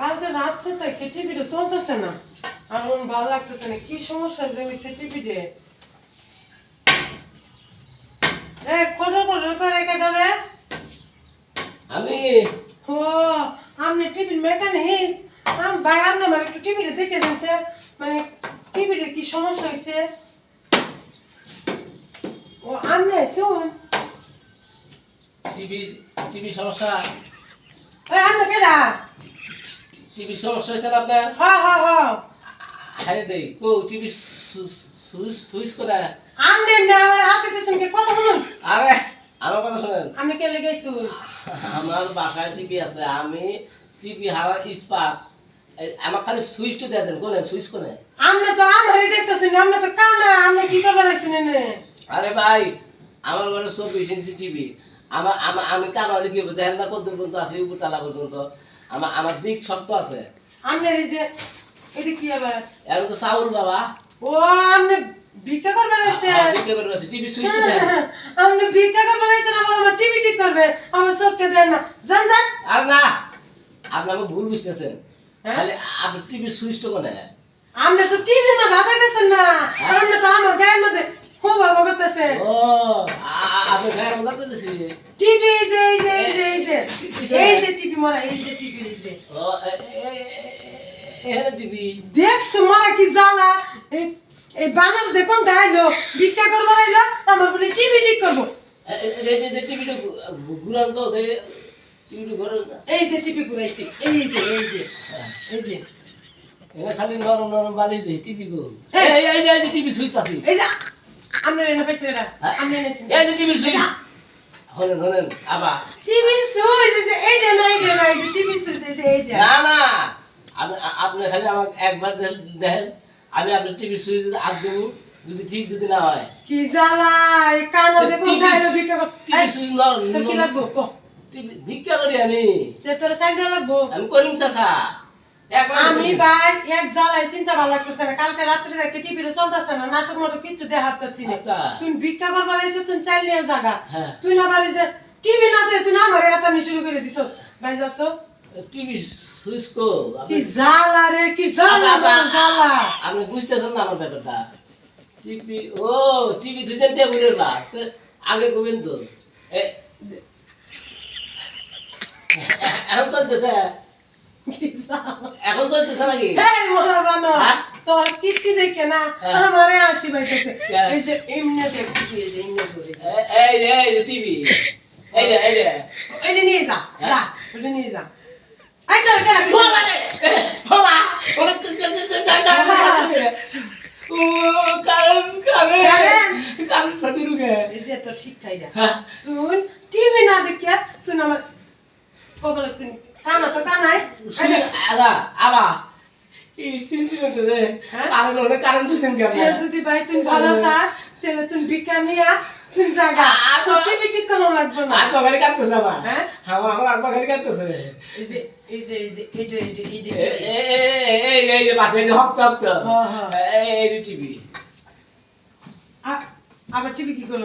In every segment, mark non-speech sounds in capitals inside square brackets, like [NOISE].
কালকে রাত্রে থেকে টিভিটা চলতেছে না। আর ওর ভালো লাগতেছে না কি সমস্যা যে হয়েছে টিভিতে এ করে কেটে আমি? ও আপনি টিভির মেকানিক আম ভাই আপনি আমার একটু টিভিটা দেখে দিচ্ছে মানে টিভিতে কি সমস্যা হয়েছে ও আপনি শুন টিভি টিভি সমস্যা। ওই আপনি কেডা? টিভি সমস্যা হয়েছে না আপনার? হ হ হ হারে দেই কো টিভি সুইচ করে আপনি এমনি আমার হাতে দিয়েছেন কি? কথা বলুন। আরে আমার কথা শোনেন। আপনি কে আমার বাসায় টিভি আছে আমি টিভি হারা ইস্পাত আমার খালি সুইচটা দিয়ে দেন কোনে? সুইচ কোনে? আপনি তো আমারই দেখতেছেন আপনি তো কানা আপনি কি করবার আছেন আরে ভাই আমার ঘরে চব্বিশ ইঞ্চি টিভি। আমার আমার আমি কান হলে কি? দেখেন না কত পর্যন্ত আছে উপর তালা পর্যন্ত। আমার আমার দিক শক্ত আছে। আপনার এই যে এটা কি আবার? এর তো চাউল বাবা। ও আপনি ভিক্ষা করবার আছেন বিক্রি করে আছে টিভি সুইচটা দেন [LAUGHS] আপনি ভিক্ষা করবার আছেন আবার আমার টিভি ঠিক করবে। আমার চোখকে দেন না। যান যান। আর না আপনি আমাকে ভুল বুঝতেছেন। হ্যাঁ? খালি আপনি টিভি সুইচটা কোনে আপনি তো টিভি না গেছেন না। হ্যাঁ? আপনি তো আমার গায়ের মধ্যে খুব ভালো করতেছেন। ও টিভি এই যে এই যে এই যে এই যে এই যে টিভি মরা এই যে টিভি এই যে ও এখানে টিভি দেখছ মারা কি জ্বালা এই বানর যে কোনটা আইলো ভিক্ষা করবার আইলো আমার বলে টিভি ঠিক করব টিভিটা ঘুরান তো টিভিটা ঘুরান। এই যে টিভি ঘুরাইছি এই যে এই যে এই যে খালি নরম নরম বালিশ দেই টিভি গো হ্যাঁ। এই যে এই যে টিভি সুইচ আছে এই যে আপনি এনে এটা? আপনি এই যে টিভি সুইচ। হলেন হলেন আবার। টিভি সুইচ এই যে এইটা না এইটা না এই যে টিভি সুইচ এই যে এইটা। না না। আপনি আপনি খালি আমাকে একবার দে- দেখেন। আমি আপনার টিভি সুইচ আগ দেবো যদি ঠিক যদি না হয়। কি জ্বালা এই কানো যে কোনটা ভিক্ষা টিভি সুইচ ন কি লাগবো? ক। টিভি ভিক্ষা করি আমি। যে তোর লাগবো। আমি করিম চাচা। আমি। ভাই এক জ্বালায় চিন্তা ভালো লাগতেছে না। কালকে রাত্রে দেখে টিভিতে চলতেছে না নাটক মতো কিচ্ছু দেখাতেছি না। আচ্ছা। তুই ভিক্ষা করবার আইছে তুই চাইল নিয়ে জাগা হ্যাঁ। তুই না পারি যে টিভি না দিয়ে তুই না আমার এত শুরু করে দিছ। ভাই যা তো। টিভি সুইচ কো। কি জ্বালা রে কি জ্বালা আচ্ছা, আচ্ছা, জ্বালা আপনি বুঝতেছেন না আমার ব্যাপারটা। টিভি ও টিভি দুজন টেবিলের বা আগে কবেন তো। এ- এখন চলতেছে। [LAUGHS] নাকি এই মনে বানো হ্যাঁ? তোর কীর্তি দেখে না হ্যাঁ। আমারে আসি পাইতেছে হ্যাঁ। এই যে এমনি দেখছি এই যে এমনি করে এ- এই যে এই যে এই যে এই যে নিয়ে যা হ্যাঁ? যা ওটা নিয়ে যা এই তো কেন কি বাবা রে! এ, বাবা! ওরে ক- ক- ক- ক- ক- ক- ও, কারেন্ট, কারেন্ট! কারেন্ট? কারেন্ট ফাটি এই যে তোর শিক্ষাই হ্যাঁ, তুই টিভি না দেখিয়া তুই না আমার কবলে তুই কানা তো কানাই আদা, আবা, এই রে, হ্যাঁ? কেন? যদি ভাই ভালো তাহলে জাগা তোর ঠিক লাগবে না। হ্যাঁ? আমার- আমার হাত পা খালি কাঁপতেছে। এই যে এই যে এই যে এই যে এই যে এই যে এ- এ- এ- এ- এই এই যে পাশে যে হকতে। হ্যাঁ, হ্যাঁ। এই- আ- আবার টিভি কি করল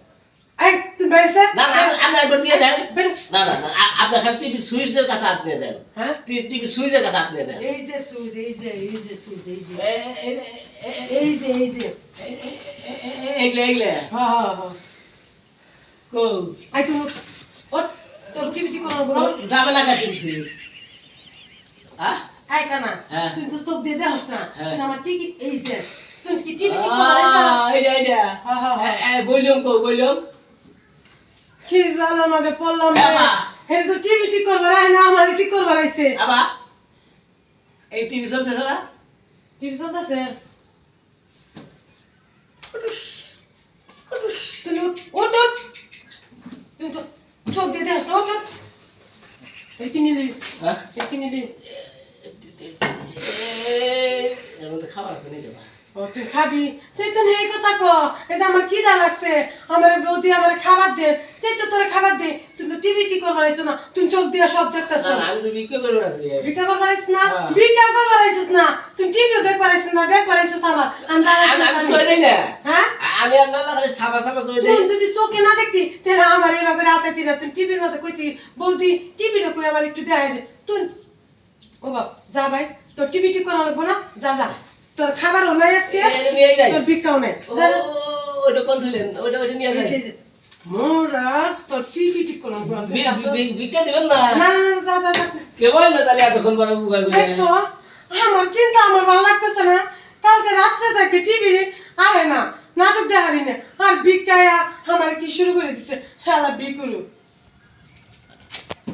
এই তুই বেরিয়েছে? না না আপনি- আপনি একবার দিয়ে দেন। না না না আ- আপনার খালি টিভি সুইচের কাছে হাত নিয়ে দেন। হ্যাঁ? টিভি সুইচের কাছে হাত নিয়ে দেন। এই যে সুইচ এই যে এই যে সুইচ এই যে। এই যে এই যে। এ- এ- এ- এ- এগুলো এগুলো হ্যাঁ হ্যাঁ হ্যাঁ। কো আই ও তোর টিভি ঠিক বল। যাবে না টিভি সুইচ? হ্যাঁ? আই কানা হ্যাঁ। তুই তো চোখ দিয়ে দেখাস না। হ্যাঁ। তুই আমার টিকিট এই যে তুই কি টিভি ঠিক না? আহ, এইটা এইটা হ্যাঁ হ্যাঁ। হ্যাঁ বললাম কো বললাম? কি জালার মাঝে পড়লাম তো টিভি ঠিক করবার আয় না আমার ঠিক করবার আইছে এই টিভি চলতেছে না টিভি চলতেছে তুমি উঠ উঠ। তুই তো চোখ দিয়ে না উঠ উঠ। এই হ্যাঁ খাবার নিয়ে যাবা ও তুই খাবি? তুই তো এই কথা ক এই যে আমার খিদা লাগছে আমার বৌদি আমার খাবার দে। তুই তো তোর খাবার দে তুই তো টিভি টি করবার আইছ না তুই চোখ দিয়ে সব দেখতেছ। না, না, আমি তো বিক্রি করব আছি। ভিক্ষা করবার আইস না? হ্যাঁ। ভিক্ষা করবার আইছিস না? তুই টিভিও দেখবার আইছিস না দেখবার আইছিস আমার। আমি আমি সই দেই না। হ্যাঁ? আমি আল্লাহ খালি সাবা সাবা সই দেই। তুই যদি চোখে না দেখতি তাহলে আমার এইভাবে রাতে দিনা তুই টিভির মধ্যে কইতি বৌদি টিভিটা কই আমার একটু দেখাই দে। তুই ও বাপ যা ভাই তোর টিভি ঠিক করা লাগবো না? যা যা। তোর খাবারও নাই আজকে? যাই। তোর ভিক্ষাও নেই। ওটা কোন ওটা ওটা নিয়ে যাই মোরা তোর টিভি ঠিক করলাম ভিক্ষা দিবেন না। না না না যা যা যা। কে তাহলে এতক্ষণ পরে বুঝার বুঝে আমার চিন্তা আমার ভালো লাগতেছে না। কালকে রাত্রে থেকে টিভি আহে না নাটক দেখারি না। আর ভিক্ষায়া আমার কি শুরু করে দিছে? শালা বিকুরু